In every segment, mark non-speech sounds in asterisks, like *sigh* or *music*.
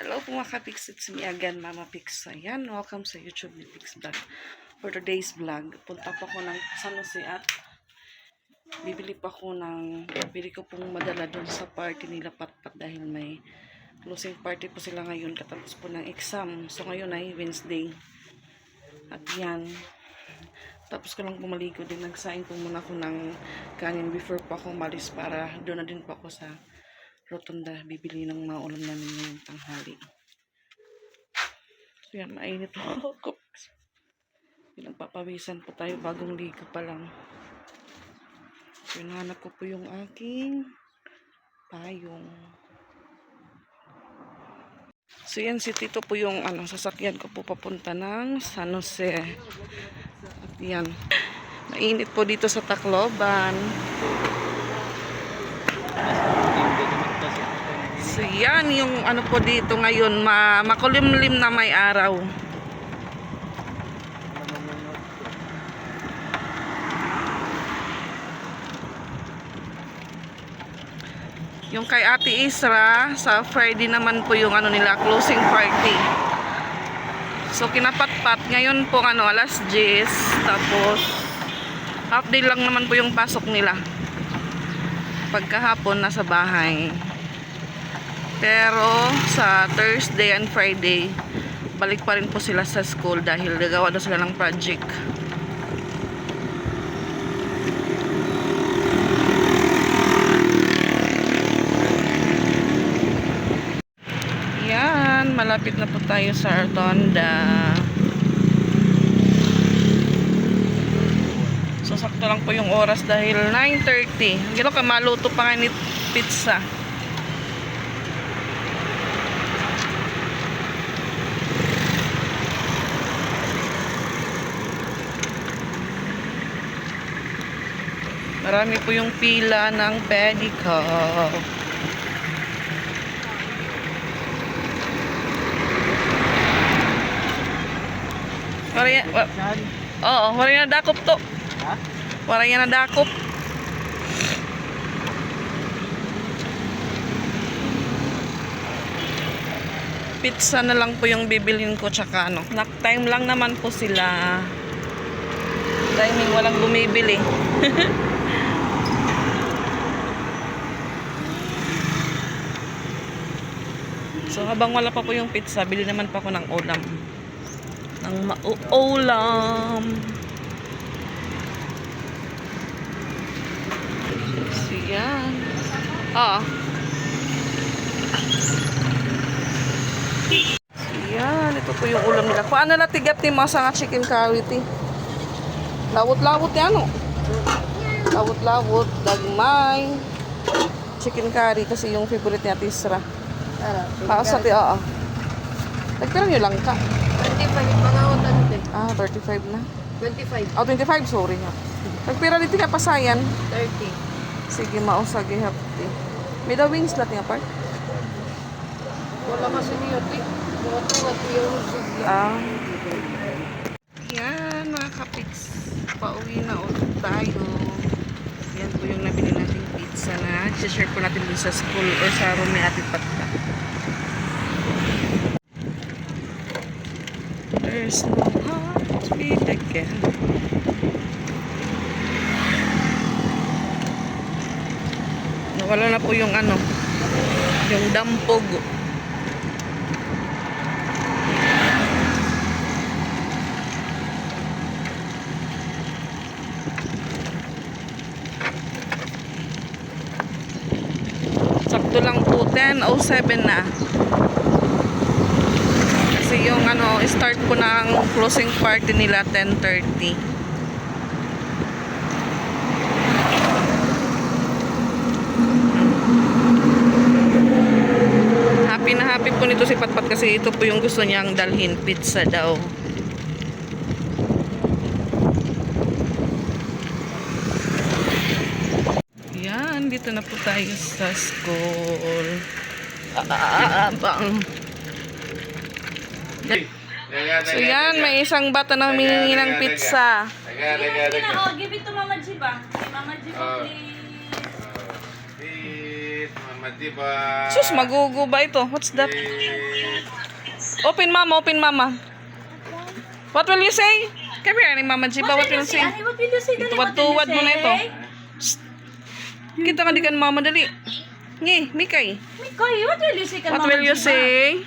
Hello po mga kapix, it's me again, Mama Pix. Ayan, welcome sa YouTube ni Pix Vlog. For today's vlog, punta po ako ng San Jose at bibili pa ako ng, bibili ko pong madala doon sa party nila Patpat dahil may closing party po sila ngayon katapos po ng exam. So ngayon ay Wednesday. At yan, tapos ko lang pumaligo din, nagsaing po muna ako ng kanin before po ako malis para doon na din po ako sa rotunda bibili ng mga ulam namin ngayong tanghali. So yan, mainit po ako. Pinagpapawisan po tayo bagong ligo pa lang. So hinahanap ko po yung aking payong. So yan, si Tito po yung ano, sasakyan ko po papunta ng San Jose. At yan, mainit po dito sa Tacloban. So yan yung ano po dito ngayon, ma makulimlim na may araw. Yung kay Ate Isra, sa Friday naman po yung ano nila, closing party. So kinapatpat, ngayon po ano, alas 10, tapos half day lang naman po yung pasok nila. Pagkahapon, nasa bahay. Pero sa Thursday and Friday, balik pa rin po sila sa school dahil gagawa daw sila ng project. Yan, malapit na po tayo sa Artonda. So, sakto lang po yung oras dahil 9.30. Gano'n ka maluto pa nga ni pizza. Marami po yung pila ng pedicab. Yan, wa, oo, wala yan nadakop to. Ha? Wala yan nadakop. Pizza na lang po yung bibilhin ko tsaka ano. Knock time lang naman po sila. Timing walang bumibili. *laughs* so habang wala pa po yung pizza, bili naman pa ako ng ulam. Ng mauulam. So yan. Oo. So yan, ito po yung ulam nila. Paano na tigat ni Masa nga chicken curry ti? Lawot-lawot yan o. Lawot-lawot, dagmay, chicken curry kasi yung favorite niya Tisra. Para sa ti, oo. Nagpira nyo lang ka. 25, mga utan din. Ah, 35 na. 25, Oh, 25, sorry nga. Nagpira dito ka pasayan. 30. Sige, mausagi hapti. May the wings lahat nga part. Wala kasi niyo, ti. Mga tungat yung sige. Ah. Yan, mga kapiks. Pauwi na ulit tayo. Yan po yung nabili nating pizza na share po natin dun sa school or sa room ni Ate Patka. There's no heart to beat again. Nawala na po yung ano, yung dampog. Sakto lang po, 10.07 na. Kasi yung ano, start po ng closing party nila 10.30. Happy na happy po nito si Patpat kasi ito po yung gusto niyang dalhin pizza daw. Yan, dito na po tayo sa school. Ah, bang. So yan, may isang bata na humingi ng pizza. Taga. Oh, give it to Mama G ba? Kay Mama po, Oh. please. Beat, Mama Diba. Sus, magugo ba ito? What's that? Open mama, open mama. What will you say? Come here, ni Mama Jiba, what will you say? What will you say? Tuwad-tuwad mo na ito. Kita ka di kan mama dali. Ngi, Mikay. Mikoy, what will you say? What Mama will you Jiba? say?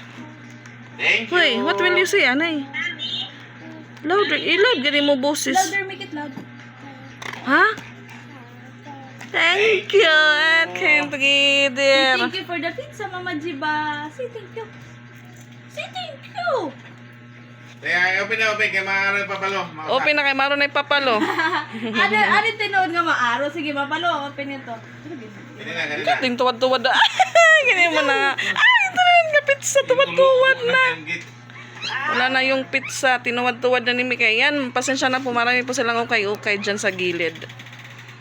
Thank you. Hoy, what will you say, anay? Louder, i-loud gani mo boses. Louder, make it loud. Ha? Thank you, at kayo together. Thank you for the pizza, Mama Jiba. Say thank you. Say thank you. Kaya open na open kay *laughs* maaari papalo. Open na kay Maro na ipapalo. ano, ano tinood nga maaro? Sige, mapalo. Open ito. Gani na, gani na. Ting tuwad-tuwad. *laughs* Ganyan mo na. Ay, pizza, tuwad-tuwad na. Wala na yung pizza, tinuwad-tuwad na ni Mikay. Yan, pasensya na po, marami po silang ukay-ukay dyan sa gilid.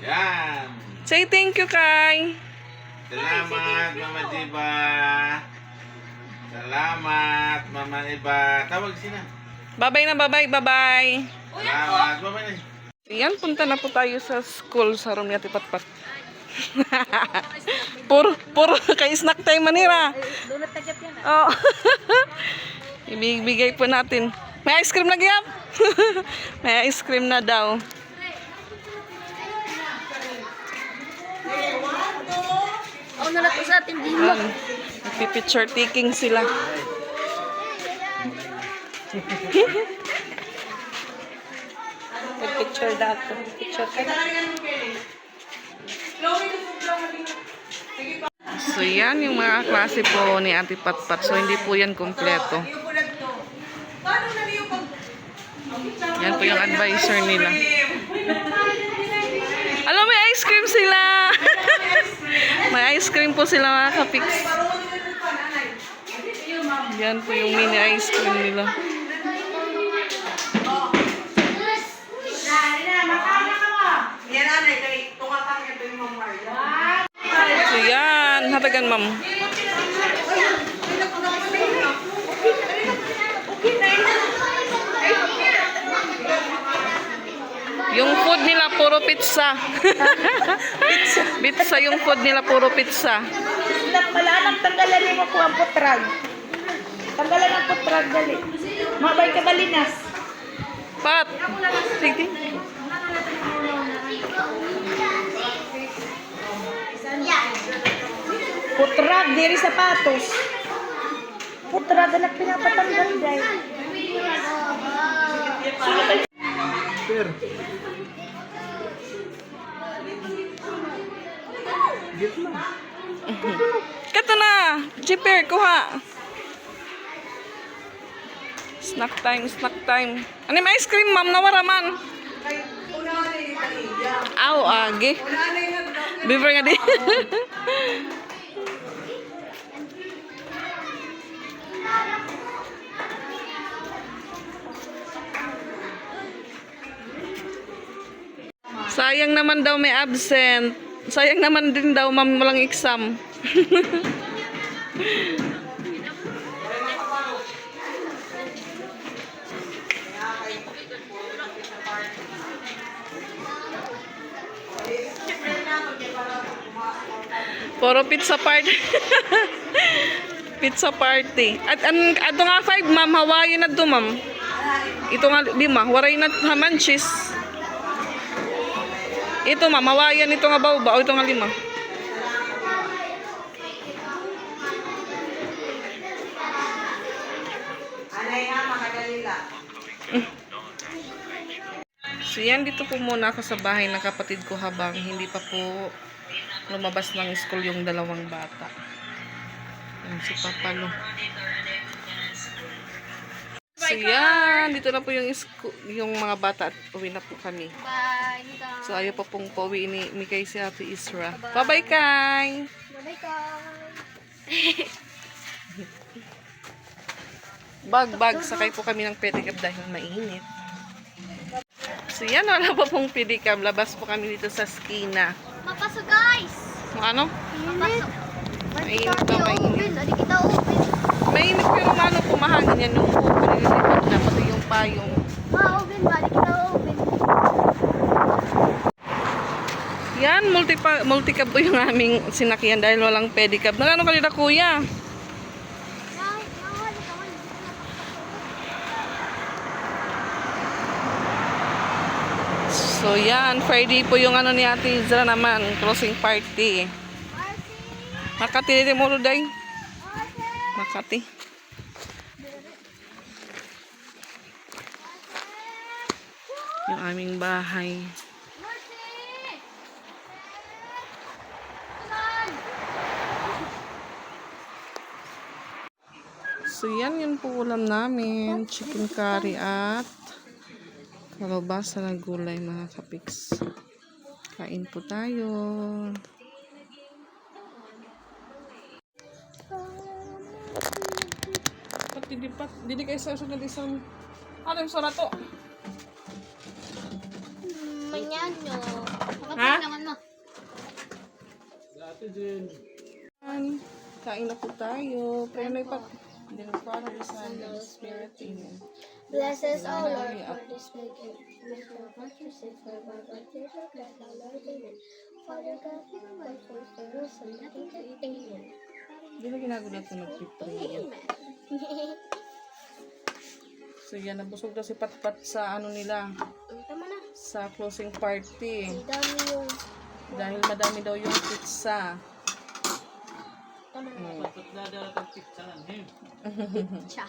Yan. Say thank you, Kay. Salamat, Mama Diba. Salamat, Mama Iba. Tawag sina. Bye-bye na, bye-bye, bye-bye. Salamat. Bye-bye na. Yan, punta na po tayo sa school sa room ni Ate Patpat. *laughs* puro, puro kay snack time manira. Donut tagap yan. Oh. *laughs* Ibigay po natin. May ice cream lagi *laughs* yap. May ice cream na daw. Ako na lang sa atin din. Yan. Nagpipicture taking sila. Nagpicture na ako. Picture So yan yung mga klase po ni Ate Patpat. So hindi po yan kompleto. Yan po yung advisor nila. Alam, may ice cream sila. *laughs* may ice cream po sila mga kapix. Yan po yung mini ice cream nila. So yan, hatagan ma'am. Yung food nila puro pizza. *laughs* pizza. pizza yung food nila puro pizza. Malalang tanggalan mo ko ang putrag. Tanggalan ang putrag dali. Mabay ka balinas. Pat. Sige. Putrag diri sapatos. Putrag anak pinapatanggal dai. Kato na. Jipper, kuha. Snack time, snack time. Ano yung ice cream, ma'am? Nawara man. Aw, agi. Beaver nga di. *laughs* Sayang naman daw may absent. Sayang naman din daw ma'am walang exam. Puro pizza party. *laughs* pizza party. At an ato nga five ma'am, Hawaii na to ma'am. Ito nga lima, waray na hamanchis. Ito ma'am, Hawaiian ito nga bawba, o ito nga lima. So yan, dito po muna ako sa bahay ng kapatid ko habang hindi pa po lumabas ng school yung dalawang bata. Yan, si Papalo. So yan, dito na po yung, yung mga bata at uwi na po kami. Bye. So ayaw pa pong pauwi ni Mikay si Ate Isra. Bye-bye, Kay! Bye, guys. Bag-bag, sakay po kami ng pedicab dahil mainit. So yan, wala pa pong pedicab. Labas po kami dito sa skina. Mapasok, guys. Ano? Mapasok. Mainit na mainit. Mainit pero ano pumahangin yan yung na pati yung payong. Ma, open ba? Adi kita open. Yan, multi multi-cab po yung aming sinakyan dahil walang pedicab. Nagano kanina kuya? So yan, Friday po yung ano ni Ate Izra naman, closing party. Makati day. Makati. Aming bahay. So yan yun po ulam namin. Chicken curry at kalabasa na gulay mga kapiks. Kain po tayo. Pat didi pat didi kayo sa isang ano yung sara to? Manyanyo. Ha? naman mo. Yan. Kain na po tayo. Pero may pat hindi na Father, Son, and Spirit. Amen. Bless us, O Lord, for this wicked. Make heart to sin for God, but tears of blood, our Lord, amen. Father God, give me my voice for us and nothing to amen. Hindi na ginagawa ito nag-pray. Amen. So yan, nabusog daw si Patpat sa ano nila, na. *laughs* sa closing party. Ang dami yung... Dahil madami daw yung pizza. Tama na. Hmm. Siya.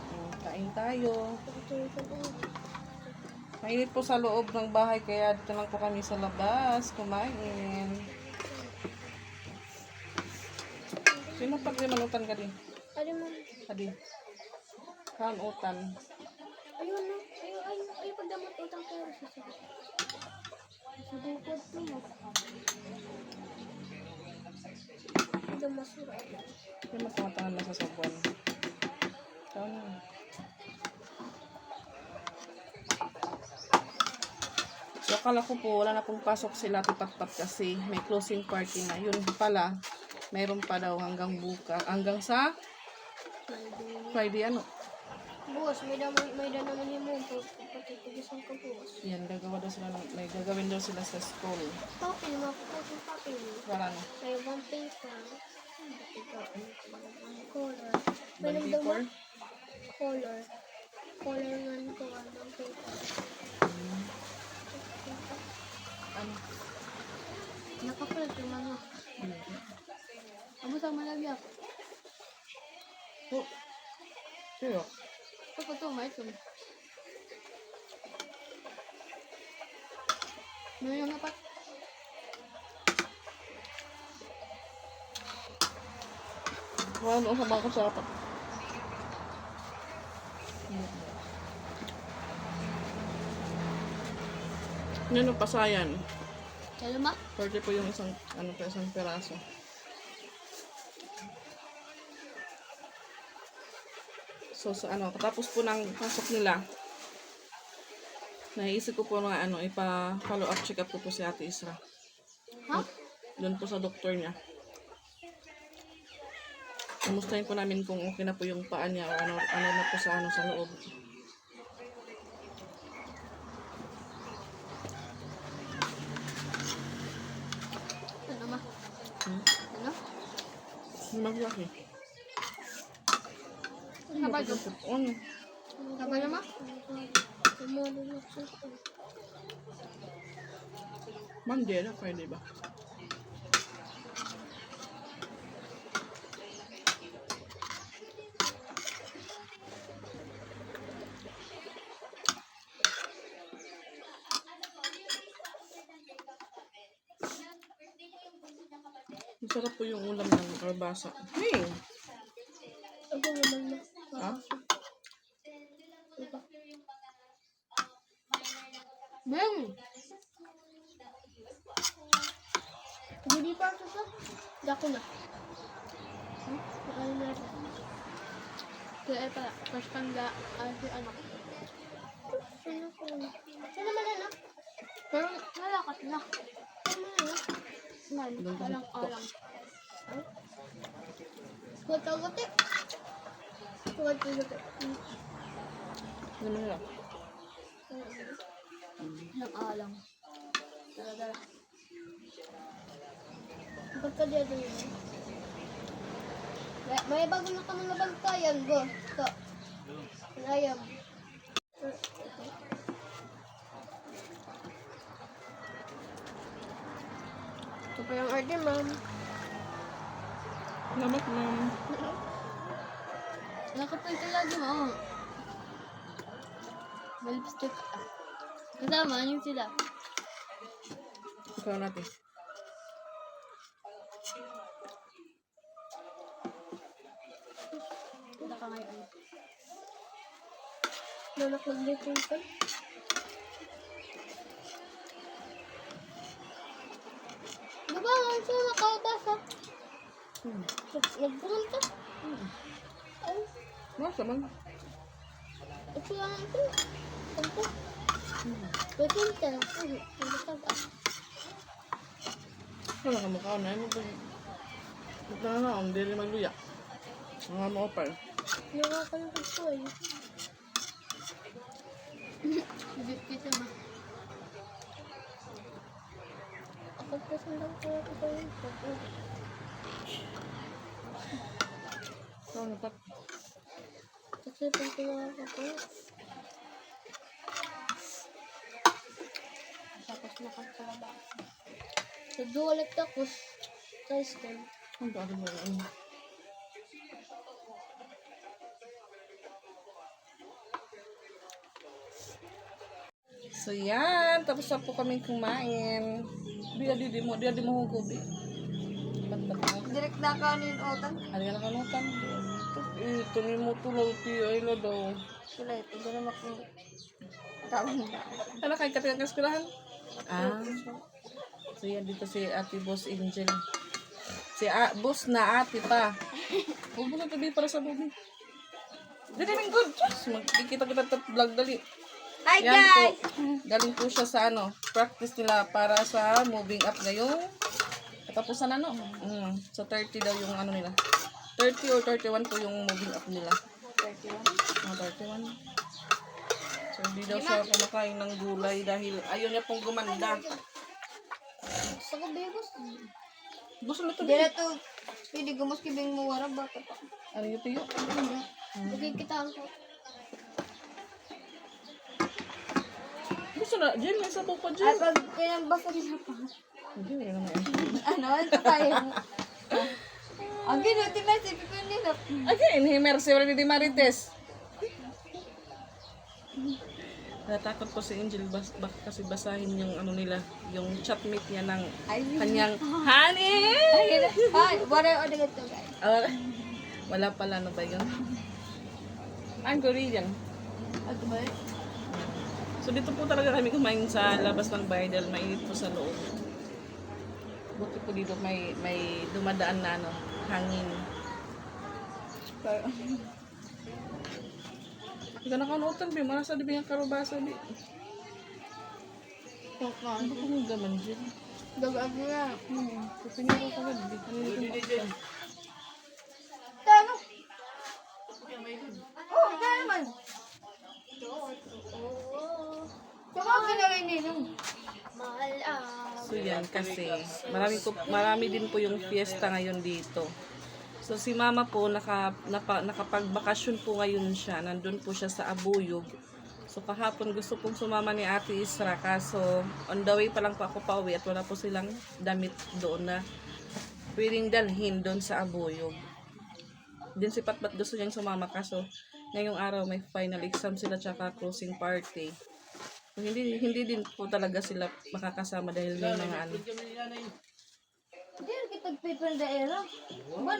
Hmm, Kain tayo. Mainit po sa loob ng bahay kaya dito lang po kami sa labas kumain. Sino pag manutan ka din? Ano mo? Adi. Kanutan. Ayun na. Ayun, ayun, ayun, pagdamot utang pero sa sa. Sa bukod to mo. Ito masura. Hindi mo tumatangan na sa sabuan. Ikaw na. So, akala ko po, wala na pong pasok sila tipatpat kasi may closing party na. Yun pala, mayroon pa daw hanggang buka. Hanggang sa Friday ano? Buwas, may daman, may da naman yung mo. Patitigisan ko buwas. Yan, gagawa daw sila ng, may gagawin daw sila sa school. Papel, makukuha yung papel. Wala na. Kaya one paper. Ano color. May for? color. Color nga ko ang paper. Ano? Nakakulat yung mga. Amo sa malagyak. Oh. Sino? Ito ko ito, may ito. Ano yung apat? Wala doon sa bangko sa apat. Ano pasayan? Kaya ma? Pwede po yung isang, ano pa, isang peraso. So, sa ano, katapos po ng pasok nila, naisip ko po na ano, ipa-follow up check up ko po si Ate Isra. Ha? Doon po sa doktor niya. Kamustahin po namin kung okay na po yung paa niya o ano, ano na po sa ano sa loob. Ano ma? Hmm? Ano? Maglaki. Sabay ko. Ano? Sabay na ma? Monday na, Friday ba? Masarap po yung ulam ng kalabasa. Hey! Ako naman ma. Ha? Beng! Hindi pa ito sa? Dako na. Hmm? Ano na ito? Kaya pala, first time ga, ah, si anak. Sino ko? Sino naman anak? Pero nalakat na. Sino na anak? Man, alang alang. Gote-gote. Gote-gote. Ano nila? Alang-alang. Dala-dala. Pagka doon yun. May, bago na kami na bantayan, go. Rayab. Ito pa yung order, ma'am. Salamat, ma'am. Nakapinta lagi mo. oh. May lipstick. Kasama, yung sila. Ikaw natin. Kita ka ngayon. Nalaklag na ito ito. Diba, ang siya nakabasa? Hmm. Nagbural ka? Masa man? ito lang ito. Ito. Pwede ito. Ay, nalaklag ah. Wala ka mukha na. Ano ba? Ba't na na? Ang dili magluya. Mga mo pa. Nakakalakad ko eh. Bit kita na. Ako kasi lang ko ito yung photo. Ikaw na pa. Kasi pag tumawa ko, tapos nakapalabas. Nagduwalat ako sa school. Ang dami mo ano. So yan, tapos na po kami kumain. Dia di di mo, dia di mo hugo bi. Ba't ba't na? Direct na kanin otan. Ano yan kanutan? Ito ni mo tulaw ti ay lo daw. Sila ito, gano'n ako tawag na. Ano kay ang eskwelahan? Ah. So yan dito si Ate Boss Angel. Si a boss na ate pa. Huwag mo na tabi para sa. Dali rin good. Diyos, magkikita kita sa vlog dali. Hi Yan po. Galing po siya sa ano, practice nila para sa moving up ngayong katapusan ano. Mm, so 30 daw yung ano nila. 30 or 31 po yung moving up nila. 31? Ah, 31. So hindi daw siya kumakain ng gulay dahil ayaw niya pong gumanda. Sa ko, bebos. Gusto na to. Dila to, pwede gumas kibing mo wara, pa. Ano yung tiyo? Magkikitaan ko. Gusto na. Jill, may sabaw pa Ay, Jill. pag pinambasa nila pa. Hindi, wala naman. Ano, ito tayo. Ang ginuti na si Pico nila. Again, Himer, si Wala di Marites. Natakot po si Angel bas, bak, kasi basahin yung ano nila, yung chatmate niya ng kanyang honey. Ay, wala o na ito guys. Ah, wala pala, ano ba yun? Ang Korean. Ano ba yun? So dito po talaga kami kumain sa labas ng bahay dahil mainit po sa loob. Buti po dito may may dumadaan na ano, hangin. Ika nakanutan, bi. Marasa di ba yung karubasa, bi. Ano po yung gaman dyan? Dagaan mo na. Hmm, kapinyo ko kagad, di. Ano yung kumaksan? Tano? Oh, kaya naman. Tumawag na rin nino. Mahal Yan kasi marami po marami din po yung fiesta ngayon dito. So si Mama po naka, napa, nakapagbakasyon po ngayon siya. Nandun po siya sa Abuyog. So kahapon gusto pong sumama ni Ate Isra kaso on the way pa lang po ako pauwi at wala po silang damit doon na pwedeng dalhin doon sa Abuyog. Din si Patpat gusto niyang sumama kaso ngayong araw may final exam sila tsaka closing party. So, hindi hindi din po talaga sila makakasama dahil may mga ano. Hindi kita paper na era. Mo?